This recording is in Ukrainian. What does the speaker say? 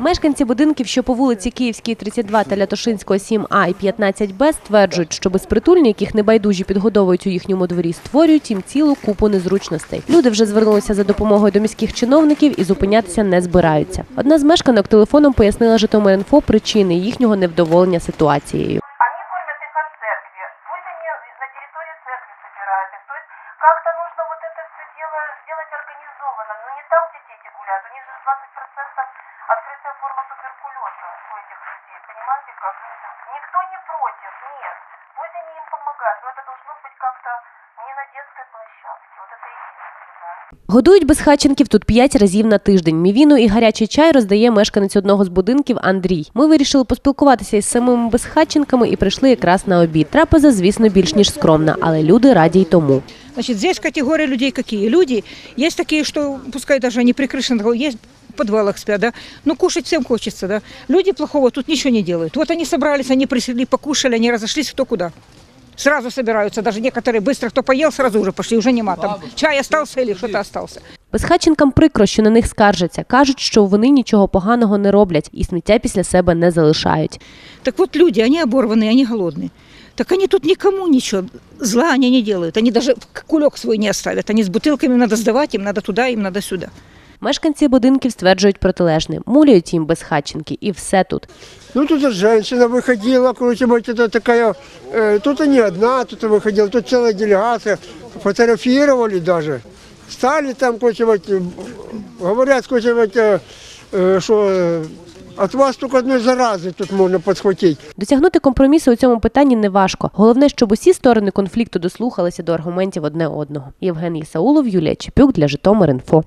Мешканці будинків, що по вулиці Київській, 32 та Лятошинського 7А і 15Б стверджують, що безпритульні, яких небайдужі підгодовують у їхньому дворі, створюють їм цілу купу незручностей. Люди вже звернулися за допомогою до міських чиновників і зупинятися не збираються. Одна з мешканок телефоном пояснила Житомир.Інфо причини їхнього невдоволення ситуацією. Как-то нужно вот это все дело сделать организованно. Но не там, где дети гуляют. У них же 20% открытая форма туберкулеза у этих людей. Понимаете как? Никто не против, нет. Пусть они им помогают. Но это должно быть как-то не на детской площадке. Вот это единственное. Годують безхатченків тут п'ять разів на тиждень. Мівіну і гарячий чай роздає мешканець одного з будинків Андрій. Ми вирішили поспілкуватися із самими безхатченками і прийшли якраз на обід. Трапеза, звісно, більш ніж скромна, але люди раді й тому. Значит, здесь категория людей какие? Люди, есть такие, что, пускай даже они прикрышены, есть в подвалах спят, да, но кушать всем хочется, да. Люди плохого тут ничего не делают. Вот они собрались, они пришли, покушали, они разошлись кто куда. Сразу собираются, даже некоторые быстро, кто поел, сразу уже пошли, уже нема там. Чай остался или что-то остался. Безхатченкам прикро, що на них скаржаться. Кажуть, що вони нічого поганого не роблять і сміття після себе не залишають. Так вот люди, они оборванные, они голодные. Так они тут никому ничего, зла они не делают. Они даже кулек свой не оставят. Они с бутылками надо сдавать, им надо туда, им надо сюда. Мешканці будинків стверджують протилежне, муляють їм безхатченки, і все тут. Ну, тут вот женщина выходила, короче, вот это такая, э, тут и не одна, тут выходила, тут целая делегация, фотографировали даже. Стали там, короче, вот, э, говорят, короче, вот, э, э, что э, от вас только одной заразы тут можно подхватить. Досягнути компромісу у цьому питанні не важко. Головне, щоб усі сторони конфлікту дослухалися до аргументів одне одного. Євген Ісаулов, Юлія Чепюк для Житомир.Інфо.